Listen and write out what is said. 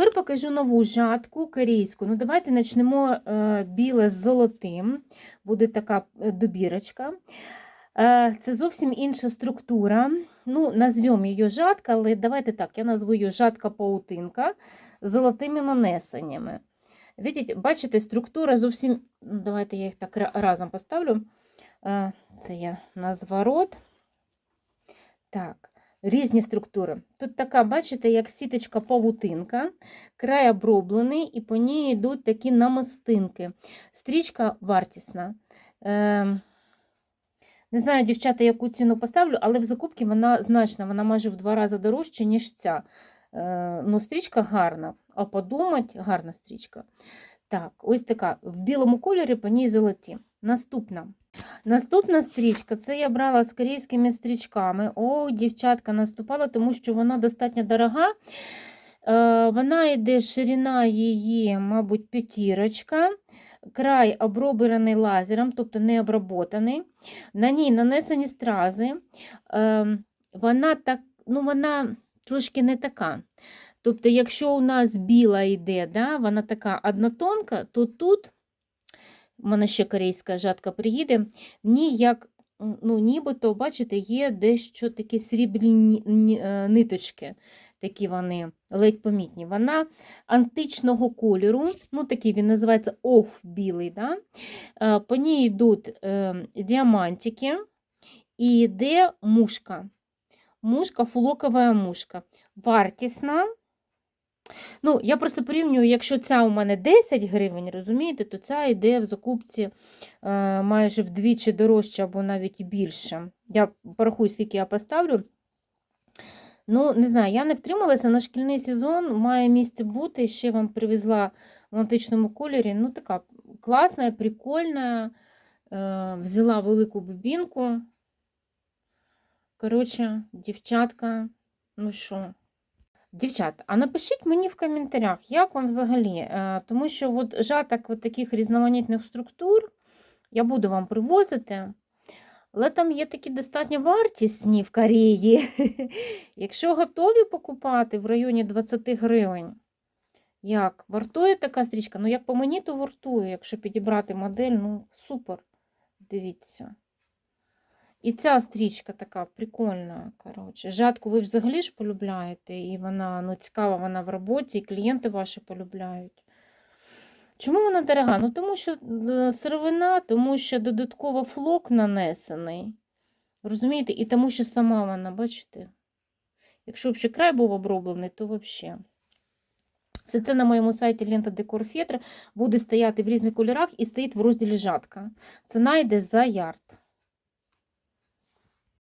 Тепер покажу нову жатку корейську. Ну, давайте почнемо е, біле з золотим. Буде така е, добірочка. Е, це зовсім інша структура. Ну, назвемо її жатка, але давайте так, я назву її жатка-паутинка з золотими нанесеннями. Видите, бачите, структура зовсім. ну, Давайте я їх так разом поставлю. Це я на зворот. Так, різні структури. Тут така, бачите, як сіточка павутинка, край оброблений, і по ній йдуть такі намистинки. Стрічка вартісна. Е, не знаю, дівчата, яку ціну поставлю, але в закупці вона значна, вона майже в два рази дорожча, ніж ця. Е, ну, стрічка гарна, а подумать, гарна стрічка. Так, ось така. В білому кольорі по ній золоті. Наступна. Наступна стрічка, це я брала з корейськими стрічками. О, дівчатка наступала, тому що вона достатньо дорога. Е, Вона йде ширина її, мабуть, п'ятірочка. Край оброблений лазером, тобто не обработаний. На ній нанесені стрази. Е, Вона так, ну, вона трошки не така. Тобто, якщо у нас біла йде, да, вона така однотонка, то тут у мене ще корейська жатка приїде, в як, ну, нібито, бачите, є дещо такі срібні е, ниточки, такі вони ледь помітні. Вона античного кольору, ну такий він називається оф білий. Да? Е, По ній йдуть е, діамантики і йде мушка. Мушка, фулокова мушка. Вартісна. Ну, я просто порівнюю, якщо ця у мене 10 гривень, розумієте, то ця йде в закупці е, майже вдвічі дорожче або навіть більше. Я порахую, скільки я поставлю. Ну, не знаю, я не втрималася на шкільний сезон, має місце бути. Ще вам привезла в античному кольорі. Ну, така класна, прикольна. Е, взяла велику бубінку. Коротше, дівчатка, ну що. Дівчат, а напишіть мені в коментарях, як вам взагалі, Е, тому що от жаток от таких різноманітних структур я буду вам привозити, але там є такі достатньо вартісні в Кореї. Якщо готові покупати в районі 20 гривень, як вартує така стрічка? Ну, як по мені, то вартує, якщо підібрати модель, ну супер. Дивіться. І ця стрічка така прикольна. коротше. Жатку ви взагалі ж полюбляєте, і вона ну, цікава вона в роботі, і клієнти ваші полюбляють. Чому вона дорога? Ну, тому що е, сировина, тому що додатково флок нанесений. Розумієте? І тому що сама вона, бачите? Якщо б ще край був оброблений, то взагалі. Все це на моєму сайті Лента Декор Фетра буде стояти в різних кольорах і стоїть в розділі жатка. Ціна йде за ярд.